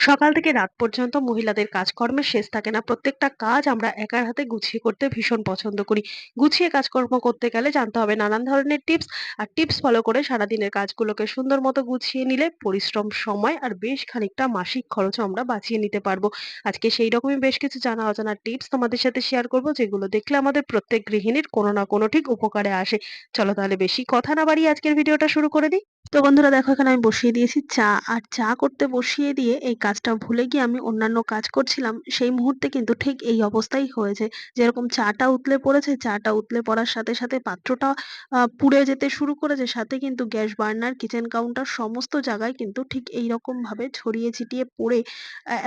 সকাল থেকে রাত পর্যন্ত মহিলাদের কাজকর্মের শেষ থাকে না। প্রত্যেকটা কাজ আমরা একার হাতে গুছিয়ে করতে ভীষণ পছন্দ করি। গুছিয়ে কাজকর্ম করতে গেলে জানতে হবে নানান ধরনের টিপস। আর টিপস ফলো করে সারাদিনের কাজগুলোকে সুন্দর মতো গুছিয়ে নিলে পরিশ্রম, সময় আর বেশ খানিকটা মাসিক খরচও আমরা বাঁচিয়ে নিতে পারব। আজকে সেই রকমই বেশ কিছু জানা অজানা টিপস তোমাদের সাথে শেয়ার করব যেগুলো দেখলে আমাদের প্রত্যেক গৃহিণীর কোনো না কোনো ঠিক উপকারে আসে। চলো তাহলে বেশি কথা না বাড়িয়ে আজকের ভিডিওটা শুরু করে দিই। তো বন্ধুরা দেখো এখানে আমি বসিয়ে দিয়েছি চা। আর চা করতে বসিয়ে দিয়ে এই কাজটা ভুলে গিয়ে আমি অন্যান্য কাজ করছিলাম। সেই মুহূর্তে কিন্তু ঠিক এই অবস্থাই হয়েছে। যেরকম চাটা উতলে পড়েছে, চাটা উতলে পড়ার সাথে, সাথে পাত্রটা পুড়ে যেতে শুরু করেছে। সাথে কিন্তু গ্যাস বার্নার, কিচেন কাউন্টার সমস্ত জায়গায় কিন্তু ঠিক এইরকম ভাবে ছড়িয়ে ছিটিয়ে পড়ে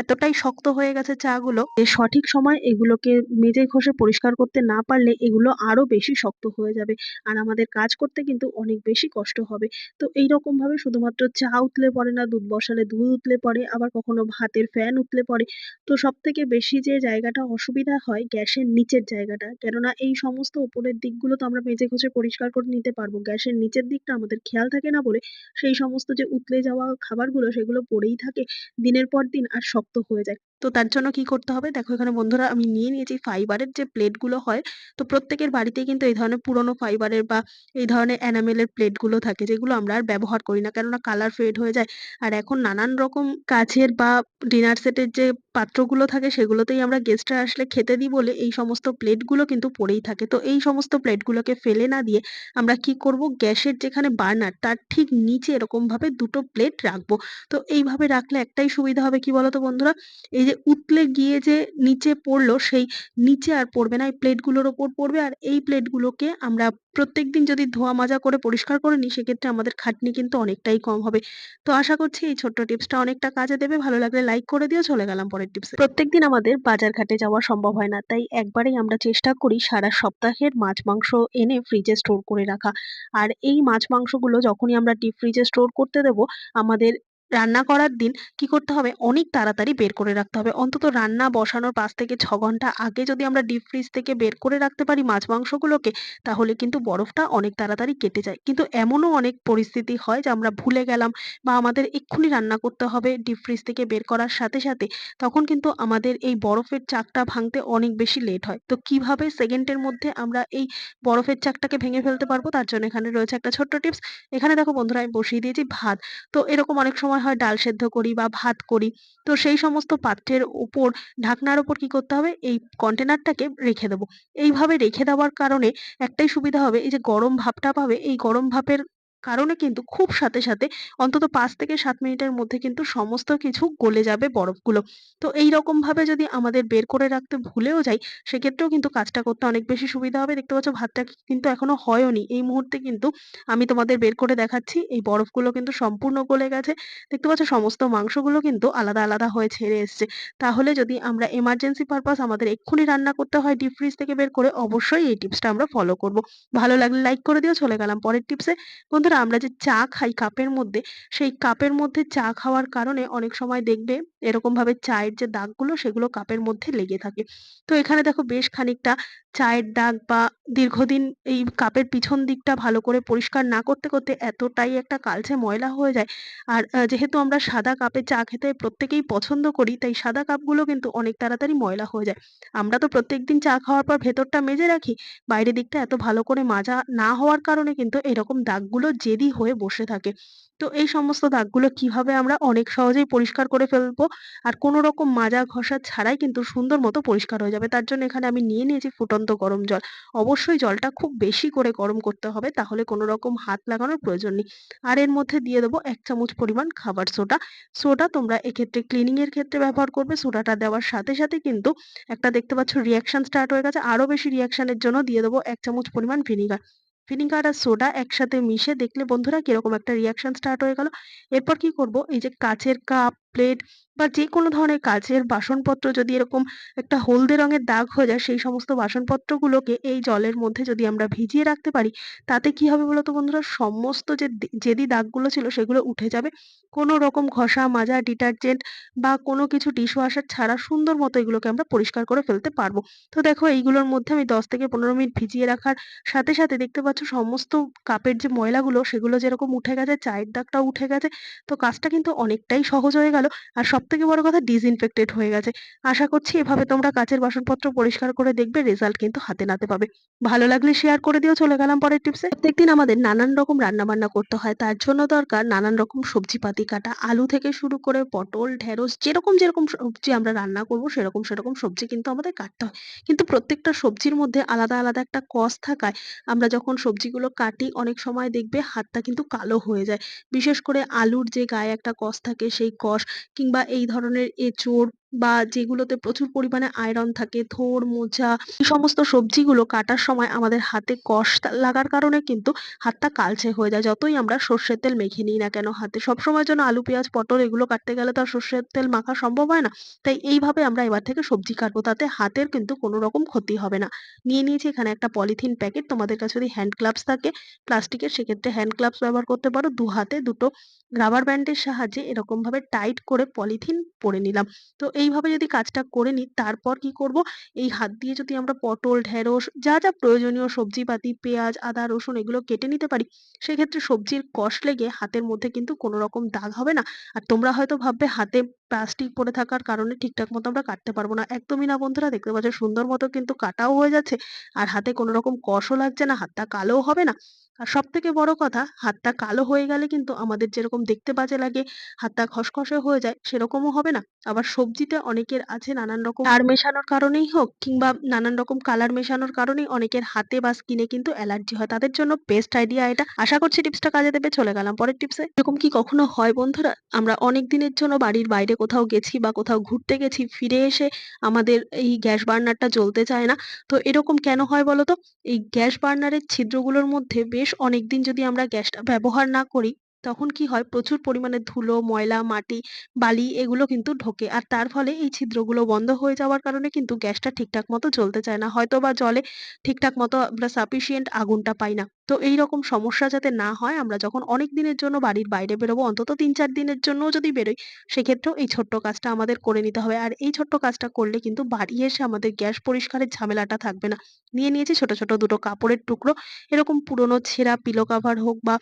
এতটাই শক্ত হয়ে গেছে চা গুলো যে সঠিক সময় এগুলোকে মেজে ঘষে পরিষ্কার করতে না পারলে এগুলো আরও বেশি শক্ত হয়ে যাবে। আর আমাদের কাজ করতে কিন্তু অনেক বেশি কষ্ট হবে। তো এইরকম ভাবে শুধুমাত্র চা উতলে পড়ে না, দুধ বসালে দুধ উতলে পড়ে, আবার কখনো ভাতের ফ্যান উতলে পড়ে। তো সব থেকে বেশি যে জায়গাটা অসুবিধা হয় গ্যাসের নিচের জায়গাটা। কেননা এই সমস্ত উপরের দিকগুলো তো আমরা মেজে ঘষে পরিষ্কার করে নিতে পারব। গ্যাসের নিচের দিকটা আমাদের খেয়াল থাকে না বলে সেই সমস্ত যে উতলে যাওয়া খাবারগুলো সেগুলো পড়েই থাকে দিনের পর দিন আর শক্ত হয়ে যায়। তো তার জন্য কি করতে হবে? দেখো এখানে বন্ধুরা আমি নিয়ে নিয়েছি ফাইবারের যে প্লেটগুলো হয়, তো প্রত্যেকের বাড়িতেই কিন্তু এই ধরনের পুরোনো ফাইবারের বা এই ধরনের এনামেলের প্লেটগুলো থাকে যেগুলো আমরা আর ব্যবহার করি না। কেননা কালার ফেড হয়ে যায়। আর এখন নানান রকম কাচের বা ডিনার সেটের যে পাত্রগুলো থাকে সেগুলোতেই আমরা গেস্টরা আসলে খেতে দিই বলে এই সমস্ত প্লেটগুলো কিন্তু পড়েই থাকে। তো এই সমস্ত প্লেটগুলোকে ফেলে না দিয়ে আমরা কি করব? গ্যাসের যেখানে বার্নার তার ঠিক নিচে এরকমভাবে দুটো প্লেট রাখব। তো এইভাবে রাখলে একটাই সুবিধা হবে কি বলতো বন্ধুরা? এই যে উতলে গিয়ে যে নিচে পড়ল, সেই নিচে আর পড়বে না। এই প্লেটগুলোর ওপর পড়বে আর এই প্লেটগুলোকে আমরা প্রত্যেক দিন যদি ধোয়া মাজা করে পরিষ্কার করে নিই, সেক্ষেত্রে আমাদের খাটনি কিন্তু অনেকটাই কম হবে। তো আশা করছি এই ছোট্ট টিপসটা অনেকটা কাজে দেবে। ভালো লাগলে লাইক করে দিও। চলে গেলাম পরের টিপসে। প্রত্যেকদিন আমাদের বাজার ঘাটে যাওয়া সম্ভব হয় না। তাই একবারেই আমরা চেষ্টা করি সারা সপ্তাহের মাছ মাংস এনে ফ্রিজে স্টোর করে রাখা। আর এই মাছ মাংসগুলো যখনই আমরা ডিপ ফ্রিজে স্টোর করতে দেবো, আমাদের রান্না করার দিন কি করতে হবে? অনেক তাড়াতাড়ি বের করে রাখতে হবে। অন্তত রান্না বসানোর পাঁচ থেকে ৬ ঘণ্টা আগে যদি আমরা ডিপ ফ্রিজ থেকে বের করে রাখতে পারি মাছ মাংসগুলোকে তাহলে কিন্তু বরফটা অনেক তাড়াতাড়ি কেটে যায়। কিন্তু এমনও অনেক পরিস্থিতি হয় যে আমরা ভুলে গেলাম বা আমাদের এক্ষুনি রান্না করতে হবে ডিপ ফ্রিজ থেকে বের করার সাথে, সাথে তখন কিন্তু আমাদের এই বরফের চাকটা ভাঙতে অনেক বেশি লেট হয়। তো কীভাবে সেকেন্ডের মধ্যে আমরা এই বরফের চাকটাকে ভেঙে ফেলতে পারব তার জন্য এখানে রয়েছে একটা ছোট্ট টিপস। এখানে দেখো বন্ধুরা আমি বসিয়ে দিয়েছি ভাত। তো এরকম অনেক সময় হয় ডাল সেদ্ধ করি বা ভাত করি। তো সেই সমস্ত পাত্রের উপর, ঢাকনার উপর কি করতে হবে? এই কন্টেনারটাকে রেখে দেবো। এইভাবে রেখে দেওয়ার কারণে একটাই সুবিধা হবে, এই যে গরম ভাপটা পাবে, এই গরম ভাপের কারণে কিন্তু খুব সাথে, সাথে অন্তত পাঁচ থেকে সাত মিনিটের মধ্যে কিন্তু সমস্ত কিছু গলে যাবে বরফগুলো। তো এইরকমভাবে যদি আমাদের বের করে রাখতে ভুলেও যাই সেক্ষেত্রেও কিন্তু কাজটা করতে অনেক বেশি সুবিধা হবে। দেখতে পাচ্ছ ভাতটা কিন্তু এখনও হয়ওনি। এই মুহূর্তে কিন্তু আমি তোমাদের বের করে দেখাচ্ছি। এই বরফগুলো কিন্তু সম্পূর্ণ গলে গেছে। দেখতে পাচ্ছ সমস্ত মাংসগুলো কিন্তু আলাদা, আলাদা হয়ে ছেড়ে এসছে। তাহলে যদি আমরা এমার্জেন্সি পারপাস আমাদের এক্ষুনি রান্না করতে হয় ডিপ ফ্রিজ থেকে বের করে অবশ্যই এই টিপসটা আমরা ফলো করব। ভালো লাগলে লাইক করে দিও। চলে গেলাম পরের টিপসে। বন্ধুরা আমরা যে চা খাই কাপের মধ্যে, সেই কাপের মধ্যে চা খাওয়ার কারণে অনেক সময় দেখবে এরকমভাবে চায়ের যে দাগগুলো সেগুলো কাপের মধ্যে লেগে থাকে। তো এখানে দেখো বেশ খানিকটা চায়ের দাগ বা দীর্ঘদিন এই কাপের পিছন দিকটা ভালো করে পরিষ্কার না করতে, করতে এতটাই একটা কালচে ময়লা হয়ে যায়। আর যেহেতু আমরা সাদা কাপে চা খেতে প্রত্যেকেই পছন্দ করি, তাই সাদা কাপগুলো কিন্তু অনেক তাড়াতাড়ি ময়লা হয়ে যায়। আমরা তো প্রত্যেকদিন চা খাওয়ার পর ভেতরটা মেজে রাখি। বাইরের দিকটা এত ভালো করে মাজা না হওয়ার কারণে কিন্তু এরকম দাগগুলো জেদি হয়ে বসে থাকে। তো এই সমস্ত দাগগুলো কীভাবে আমরা অনেক সহজেই পরিষ্কার করে ফেলব আর কোনো রকম মাজা ঘষা ছাড়াই কিন্তু সুন্দর মতো পরিষ্কার হয়ে যাবে। তার জন্য এখানে আমি নিয়ে নিয়েছি ফুটন্ত গরম জল। অবশ্যই জলটা খুব বেশি করে গরম করতে হবে তাহলে কোনো রকম হাত লাগানোর প্রয়োজন নেই। আর এর মধ্যে দিয়ে দেবো এক চামচ পরিমাণ খাবার সোডা। সোডা তোমরা এক্ষেত্রে ক্লিনিং এর ক্ষেত্রে ব্যবহার করবে। সোডাটা দেওয়ার সাথে, সাথে কিন্তু একটা দেখতে পাচ্ছ রিঅ্যাকশন স্টার্ট হয়ে গেছে। আরও বেশি রিঅ্যাকশন এর জন্য দিয়ে দেবো এক চামচ পরিমাণ ভিনিগার। ভিনিগার আর সোডা একসাথে মিশে দেখলে বন্ধুরা কীরকম একটা রিয়াকশন স্টার্ট হয়ে গেল। এরপর কি করব এই যে কাচের কাপ, প্লেট বা যে কোনো ধরনের কাঁচের বাসনপত্র যদি এরকম একটা হলদে রঙের দাগ হয়ে যায় সেই সমস্ত বাসনপত্রগুলোকে এই জলের মধ্যে যদি আমরা ভিজিয়ে রাখতে পারি তাতে কি হবে বলতো বন্ধুরা? সমস্ত যে দে জেদি দাগগুলো ছিল সেগুলো উঠে যাবে। কোনো রকম ঘষা, মাজা, ডিটারজেন্ট বা কোনো কিছু ডিশওয়াশার ছাড়া সুন্দর মতো এগুলোকে আমরা পরিষ্কার করে ফেলতে পারব। তো দেখো এইগুলোর মধ্যে আমি ১০ থেকে ১৫ মিনিট ভিজিয়ে রাখার সাথে, সাথে দেখতে পাচ্ছ সমস্ত কাপের যে ময়লাগুলো সেগুলো যেরকম উঠে গেছে, চায়ের দাগটাও উঠে গেছে। তো কাজটা কিন্তু অনেকটাই সহজ হয়ে গেল। ভালো আর সব থেকে বড় কথা ডিসইনফেক্টেড হয়ে গেছে। আশা করছি এভাবে তোমরা কাঁচের বাসনপত্র পরিষ্কার করে দেখবে রেজাল্ট কিন্তু হাতে নাতে পাবে। ভালো লাগলে শেয়ার করে দিও চলে গেলাম পরের টিপসে। প্রত্যেকদিন আমাদের নানান রকম রান্নাবান্না করতে হয়। তার জন্য দরকার নানান রকম সবজিপাতি কাটা। আলু থেকে শুরু করে পটল, ঢেঁড়স যেরকম, যেরকম সবজি আমরা রান্না করব সেরকম, সেরকম সবজি কিন্তু আমাদের কাটতে হয়। কিন্তু প্রত্যেকটা সবজির মধ্যে আলাদা, আলাদা একটা কস থাকায় আমরা যখন সবজিগুলো কাটি অনেক সময় দেখবে হাতটা কিন্তু কালো হয়ে যায়। বিশেষ করে আলুর যে গায়ে একটা কষ থাকে সেই কষ কিংবা এই ধরনের এঁচোড় বা যেগুলোতে প্রচুর পরিমাণে আয়রন থাকে, থোড়, মোচা এই সমস্ত সবজিগুলো কাটার সময় আমাদের হাতে কষ লাগার কারণে কিন্তু হাতটা কালচে হয়ে যায়। যতই আমরা সর্ষের তেল মেখে নিই না কেন হাতে। সবসময়ের জন্য আলু, পেঁয়াজ, পটল এগুলো কাটতে গেলে তো আর সর্ষের তেল মাখা সম্ভব হয় না। তাই এইভাবে আমরা এবার থেকে সবজি কাটবো। তাতে হাতের কিন্তু কোনো রকম ক্ষতি হবে না। নিয়ে নিয়েছি এখানে একটা পলিথিন প্যাকেট। তোমাদের কাছে যদি হ্যান্ড গ্লাভস থাকে প্লাস্টিকের সেক্ষেত্রে হ্যান্ড গ্লাভস ব্যবহার করতে পারো। দু হাতে দুটো রাবার ব্যান্ডের সাহায্যে এরকমভাবে টাইট করে পলিথিন পরে নিলাম। তো এইভাবে যদি কাজটা করে নিই তারপর কি করব এই হাত দিয়ে যদি আমরা পটল, ঢেঁড়স যা, যা প্রয়োজনীয় সবজিপাতি পেঁয়াজ, আদা, রসুন এগুলো কেটে নিতে পারি সেক্ষেত্রে সবজির কষ লেগে হাতের মধ্যে কিন্তু কোনো রকম দাগ হবে না। আর তোমরা হয়তো ভাববে হাতে প্লাস্টিক পড়ে থাকার কারণে ঠিকঠাক মতো আমরা কাটতে পারব না। একদমই না বন্ধুরা দেখতে পাচ্ছ সুন্দর মতো কিন্তু কাটাও হয়ে যাচ্ছে আর হাতে কোনো রকম কষও লাগছে না, হাতটা কালোও হবে না। আর সবথেকে বড় কথা হাতটা কালো হয়ে গেলে কিন্তু আমাদের যেরকম দেখতে বাজে লাগে, হাতটা খসখসে হয়ে যায় সেরকমও হবে না। আবার সবজিতে অনেকের আছে নানান রকম সার মেশানোর কারণেই হোক কিংবা নানান রকম কালার মেশানোর কারণেই অনেকের হাতে বা স্কিনে কিন্তু অ্যালার্জি হয়। তাদের জন্য বেস্ট আইডিয়া এটা। আশা করছি টিপসটা কাজে দেবে। চলে গেলাম পরের টিপসে। এরকম কি কখনো হয় বন্ধুরা? আমরা অনেক দিনের জন্য বাড়ির বাইরে কোথাও গেছি বা কোথাও ঘুরতে গেছি, ফিরে এসে আমাদের এই গ্যাস বার্নারটা জ্বলতে চায় না। তো এরকম কেন হয় বলতো? এই গ্যাস বার্নারের ছিদ্রগুলোর মধ্যে বেশ অনেকদিন যদি আমরা গ্যাসটা ব্যবহার না করি তখন কি হয় প্রচুর পরিমাণে ধুলো, ময়লা, মাটি, বালি এগুলো কিন্তু ঢোকে। আর তার ফলে এই ছিদ্রগুলো বন্ধ হয়ে যাওয়ার কারণে কিন্তু গ্যাসটা ঠিকঠাক মতো জ্বলতে চায় না। হয়তো বা জলে ঠিকঠাক মতো আমরা সাফিসিয়েন্ট আগুনটা পাই না। তো এই রকম সমস্যা যাতে না হয় আমরা যখন অনেক দিনের জন্য বাড়ির বাইরে বেরোবো অন্তত ৩-৪ দিনের জন্যও যদি বেরোই সেক্ষেত্রেও এই ছোট্ট কাজটা আমাদের করে নিতে হবে। আর এই ছোট্ট কাজটা করলে কিন্তু বাড়ি এসে আমাদের গ্যাস পরিষ্কারের ঝামেলাটা থাকবে না। নিয়ে নিয়েছি ছোট, ছোট দুটো কাপড়ের টুকরো। এরকম পুরনো ছেঁড়া পিলো কভার হোক বা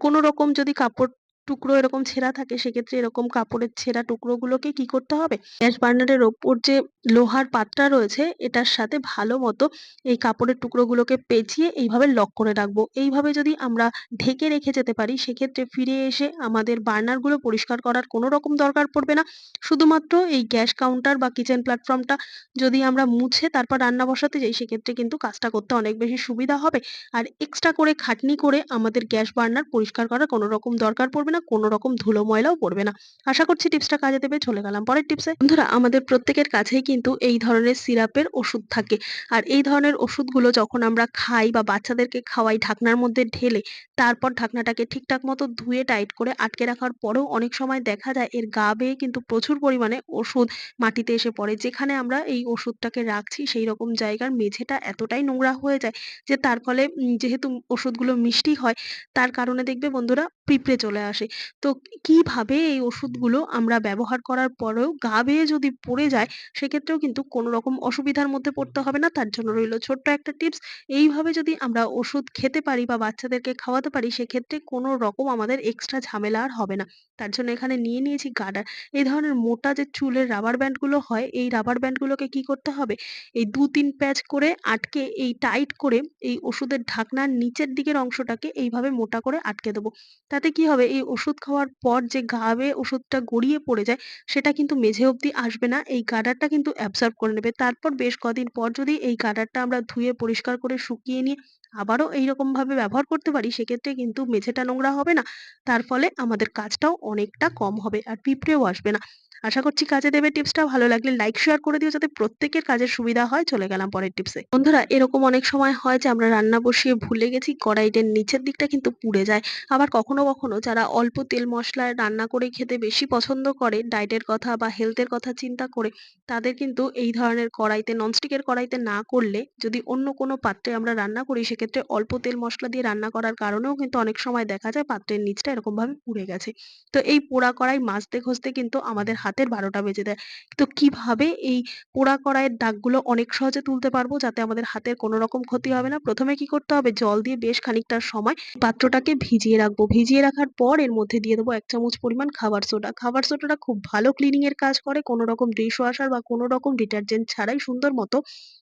কোনো রকম যদি কাপড় টুকরো এরকম ছেঁড়া থাকে সেক্ষেত্রে এরকম কাপড়ের ছেঁড়া টুকরোগুলোকে কি করতে হবে? গ্যাস বার্নারের ওপর যে লোহার পাতটা রয়েছে এটার সাথে ভালো মতো এই কাপড়ের টুকরোগুলোকে পেঁচিয়ে এইভাবে লক করে রাখব। এইভাবে যদি আমরা ঢেকে রেখে যেতে পারি সেক্ষেত্রে ফিরে এসে আমাদের বার্নারগুলো পরিষ্কার করার কোনো রকম দরকার পড়বে না। শুধুমাত্র এই গ্যাস কাউন্টার বা কিচেন প্ল্যাটফর্মটা যদি আমরা মুছে তারপর রান্না বসাতে যাই সেক্ষেত্রে কিন্তু কাজটা করতে অনেক বেশি সুবিধা হবে। আর এক্সট্রা করে খাটনি করে আমাদের গ্যাস বার্নার পরিষ্কার করার কোনো রকম দরকার পড়বে না, কোনো রকম ধুলো ময়লাও পড়বে না। আশা করছি টিপসটা কাজে দেবে। চলে গেলাম পরের টিপসে। বন্ধুরা, আমাদের প্রত্যেকের কাছেই কিন্তু এই ধরনের সিরাপের ওষুধ থাকে। আর এই ধরনের ওষুধগুলো যখন আমরা খাই বা বাচ্চাদেরকে খাওয়াই ঢাকনার মধ্যে ঢেলে, তারপর ঢাকনাটাকে ঠিকঠাক মতো ধুয়ে টাইট করে আটকে রাখার পরেও অনেক সময় দেখা যায় এর গা বেয়ে কিন্তু প্রচুর পরিমাণে ওষুধ মাটিতে এসে পড়ে। যেখানে আমরা এই ওষুধটাকে রাখছি, সেই রকম জায়গার মেঝেটা এতটাই নোংরা হয়ে যায় যে তার ফলে যেহেতু ওষুধগুলো মিষ্টি হয়, তার কারণে দেখবে বন্ধুরা পিঁপড়ে চলে আসে। তো কীভাবে এই ওষুধগুলো আমরা ব্যবহার করার পরেও গা বেয়ে যদি পড়ে যায়, সেক্ষেত্রেও কিন্তু কোনো রকম অসুবিধার মধ্যে পড়তে হবে না। তার জন্য রইল ছোট্ট একটা টিপস। এইভাবে যদি আমরা ওষুধ খেতে পারি বা বাচ্চাদেরকে খাওয়াতে পারি, সেক্ষেত্রে কোনো রকম আমাদের এক্সট্রা ঝামেলা আর হবে না। তার জন্য এখানে নিয়ে নিয়েছি গার্ডার। এই ধরনের মোটা যে চুলের রাবার ব্যান্ডগুলো হয়, এই রাবার ব্যান্ডগুলোকে কি করতে হবে? এই ২-৩ প্যাচ করে আটকে, এই টাইট করে এই ওষুধের ঢাকনার নিচের দিকের অংশটাকে এইভাবে মোটা করে আটকে দেবো। তাতে কি হবে? এই ওষুধ খাওয়ার পর যে বেয়ে ওষুধটা গড়িয়ে পড়ে যায়, সেটা কিন্তু মেঝে অব্দি আসবে না। এই গাডারটা কিন্তু অ্যাবসর্ব করে নেবে। তারপর বেশ কদিন পর যদি এই গাডারটা আমরা ধুয়ে পরিষ্কার করে শুকিয়ে নিয়ে আবারও এইরকমভাবে ব্যবহার করতে পারি সেক্ষেত্রে কিন্তু মেঝেটা নোংরা হবে না। তার ফলে আমাদের কাজটাও অনেকটা কম হবে আর পিঁপড়েও আসবে না। আশা করছি কাজে দেবে টিপসটা। ভালো লাগলে লাইক শেয়ার করে দিও যাতে প্রত্যেকের কাজের সুবিধা হয়। চলে গেলাম পরের টিপসে। বন্ধুরা এরকম অনেক সময় হয় যে আমরা রান্না বসিয়ে ভুলে গেছি কড়াইটার নিচের দিকটা কিন্তু পুড়ে যায়। আবার কখনো, কখনো যারা অল্প তেল মশলায় রান্না করে খেতে বেশি পছন্দ করে ডায়েটের কথা বা হেলথ এর কথা চিন্তা করে তাদের কিন্তু এই ধরনের কড়াইতে ননস্টিকের কড়াইতে না করলে যদি অন্য কোনো পাত্রে আমরা রান্না করি সেক্ষেত্রে অল্প তেল মসলা দিয়ে রান্না করার কারণেও কিন্তু অনেক সময় দেখা যায় পাত্রের নিচটা এরকমভাবে পুড়ে গেছে। তো এই পোড়া কড়াই মাজতে ঘষতে কিন্তু আমাদের হাতের বারোটা বেজে দেয়। তো কীভাবে এই পোড়া কড়াইয়ের দাগগুলো অনেক সহজে তুলতে পারব যাতে আমাদের হাতের কোনো রকম ক্ষতি হবে না? প্রথমে কি করতে হবে? জল দিয়ে বেশ খানিকটা সময় পাত্রটাকে ভিজিয়ে রাখব। ভিজিয়ে রাখার পর এর মধ্যে দিয়ে দেবো এক চামচ পরিমাণ খাবার সোডা। খাবার সোডাটা খুব ভালো ক্লিনিং এর কাজ করে। কোনো রকম ডিশ ওয়াশার বা কোনো রকম ডিটারজেন্ট ছাড়াই সুন্দর মতো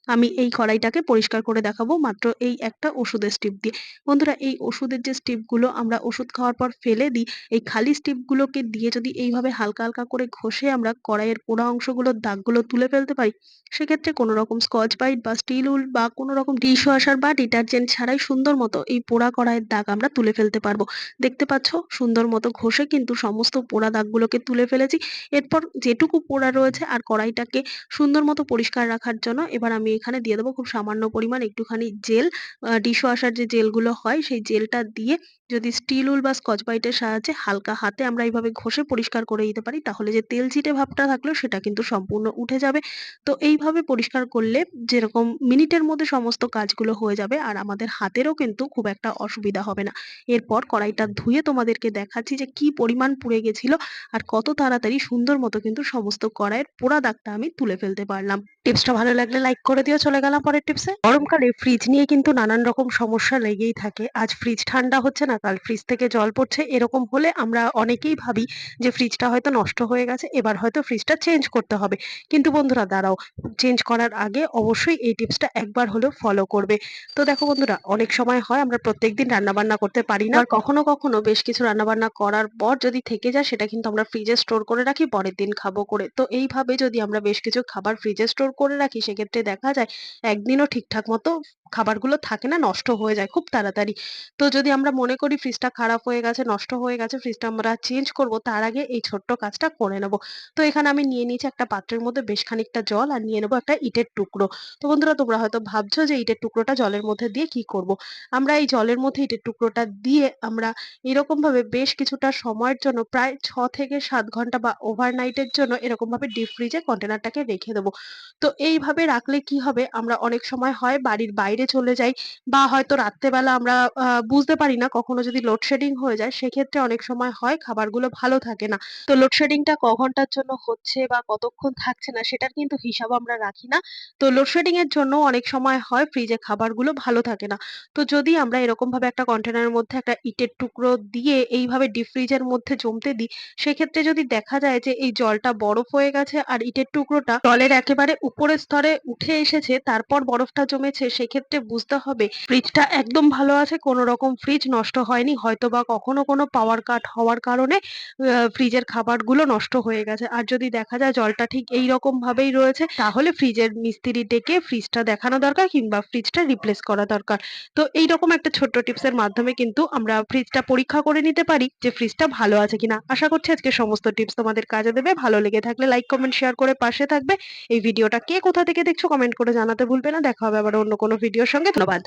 আমি এই কড়াইটাকে পরিষ্কার করে দেখাবো। মাত্র এই একটা ওষুধের স্টিপ দিয়ে বন্ধুরা, এই ওষুধের যে স্টিপগুলো আমরা ওষুধ খাওয়ার পর ফেলে দিই, এই খালি স্টিপগুলোকে দিয়ে যদি এইভাবে হালকা হালকা করে ঘষে আমরা কড়াইয়ের পোড়া অংশগুলোর দাগগুলো তুলে ফেলতে পারি, সেক্ষেত্রে কোনো রকম স্কচ বাইট বা স্টিল উল বা কোনো রকম ডিশ ওয়াশার বা ডিটারজেন্ট ছাড়াই সুন্দর মতো এই পোড়া কড়াইয়ের দাগ আমরা তুলে ফেলতে পারব। দেখতে পাচ্ছ, সুন্দর মতো ঘষে কিন্তু সমস্ত পোড়া দাগগুলোকে তুলে ফেলেছি। এরপর যেটুকু পোড়া রয়েছে আর কড়াইটাকে সুন্দর মতো পরিষ্কার রাখার জন্য এবার আমি এখানে দিয়ে দেবো খুব সামান্য পরিমাণ একটুখানি জেল ডিশ ওয়াশার যে জেলগুলো হয়, সেই জেলটা দিয়ে যদি স্টিল উল বা স্কচ ব্রাইটের সাহায্যে হালকা হাতে আমরা এইভাবে ঘষে পরিষ্কার করে দিতে পারি, তাহলে যে তেল চিটে ভাবটা থাকল, সেটা কিন্তু সম্পূর্ণ উঠে যাবে। তো এইভাবে পরিষ্কার করলে যেরকম মিনিটের মধ্যে সমস্ত কাজগুলো হয়ে যাবে, আর আমাদের হাতেরও কিন্তু খুব একটা অসুবিধা হবে না। এরপর কড়াইটা ধুয়ে তোমাদেরকে দেখাচ্ছি যে কি পরিমাণ পুড়ে গেছিল, আর কত তাড়াতাড়ি সুন্দর মতো কিন্তু সমস্ত কড়াইয়ের পোড়া দাগটা আমি তুলে ফেলতে পারলাম। টিপসটা ভালো লাগলে লাইক করে দিও। চলে গেলাম পরের টিপসে। গরমকালে ফ্রিজ নিয়ে কিন্তু নানান রকম সমস্যা লেগেই থাকে। আজ ফ্রিজ ঠান্ডা হচ্ছে না কাল ফ্রিজ থেকে জল পড়ছে এরকম হলে আমরা অনেকেই ভাবি যে ফ্রিজটা হয়তো নষ্ট হয়ে গেছে এবার হয়তো ফ্রিজটা চেঞ্জ করতে হবে। কিন্তু বন্ধুরা দাঁড়াও চেঞ্জ করার আগে অবশ্যই এই টিপসটা একবার হলেও ফলো করবে। তো দেখো বন্ধুরা অনেক সময় হয় আমরা প্রত্যেকদিন রান্না বান্না করতে পারি না। আর কখনো কখনো বেশ কিছু রান্না বান্না করার পর যদি থেকে যায় সেটা কিন্তু আমরা ফ্রিজে স্টোর করে রাখি পরের দিন খাব করে। তো এইভাবে যদি আমরা বেশ কিছু খাবার ফ্রিজে স্টোর করে রাখি সেক্ষেত্রে দেখা যায় একদিনও ঠিকঠাক মতো খাবারগুলো থাকে না, নষ্ট হয়ে যায় খুব তাড়াতাড়ি। তো যদি আমরা মনে করি ফ্রিজটা খারাপ হয়ে গেছে, নষ্ট হয়ে গেছে ফ্রিজটা আমরা চেঞ্জ করব, তার আগে এই ছোট্ট কাজটা করে নেব। তো এখানে আমি নিয়ে নিয়েছি একটা পাত্রের মধ্যে বেশ খানিকটা জল আর নিয়ে নেব একটা ইটের টুকরো। তো বন্ধুরা, তোমরা হয়তো ভাবছ যে ইটের টুকরোটা জলের মধ্যে দিয়ে কি করব। আমরা এই জলের মধ্যে ইটের টুকরোটা দিয়ে আমরা এরকম ভাবে বেশ কিছুটা সময়ের জন্য, প্রায় ছ থেকে সাত ঘণ্টা বা ওভারনাইটের জন্য এরকম ভাবে ডিপ ফ্রিজে কন্টেনারটাকে রেখে দেবো। তো এইভাবে রাখলে কি হবে? আমরা অনেক সময় হয় বাড়ির বাইরে চলে যাই বা হয়তো রাত্রেবেলা আমরা বুঝতে পারি না কখনো যদি লোডশেডিং হয়ে যায়, সেক্ষেত্রে অনেক সময় হয় খাবারগুলো ভালো থাকে না। তো লোডশেডিংটা ক ঘণ্টার জন্য হচ্ছে বা কতক্ষণ থাকছে না সেটার কিন্তু হিসাব আমরা রাখি না। তো লোডশেডিং এর জন্য অনেক সময় হয় ফ্রিজে খাবারগুলো ভালো থাকে না। তো যদি আমরা এরকম ভাবে একটা কন্টেনারের মধ্যে একটা ইটের টুকরো দিয়ে এইভাবে ডিপ ফ্রিজের মধ্যে জমতে দিই, সেক্ষেত্রে যদি দেখা যায় যে এই জলটা বরফ হয়ে গেছে আর ইটের টুকরোটা জলের একেবারে উপরের স্তরে উঠে এসেছে, তারপর বরফটা জমেছে, সেক্ষেত্রে বুঝতে হবে। ফ্রিজটা একদম ভালো আছে, কোনো রকম ফ্রিজ নষ্ট হয়নি। হয়তো বা কখনো কোনো পাওয়ার কাট হওয়ার কারণে ফ্রিজের খাবারগুলো নষ্ট হয়ে গেছে। আর যদি দেখা যায় জলটা ঠিক এই রকম ভাবেই রয়েছে, তাহলে ফ্রিজের মিস্ত্রি ডেকে ফ্রিজটা দেখানো দরকার কিংবা ফ্রিজটা রিপ্লেস করা দরকার। তো এইরকম একটা ছোট্ট টিপসের মাধ্যমে কিন্তু আমরা ফ্রিজটা পরীক্ষা করে নিতে পারি যে ফ্রিজটা ভালো আছে কিনা। আশা করছি আজকে সমস্ত টিপস তোমাদের কাজে দেবে। ভালো লেগে থাকলে লাইক কমেন্ট শেয়ার করে পাশে থাকবে। এই ভিডিওটা কে কোথা থেকে দেখছ কমেন্ট করে জানাতে ভুলবে না। দেখা হবে আবার অন্য কোনো ভিডিওর সঙ্গে ধন্যবাদ।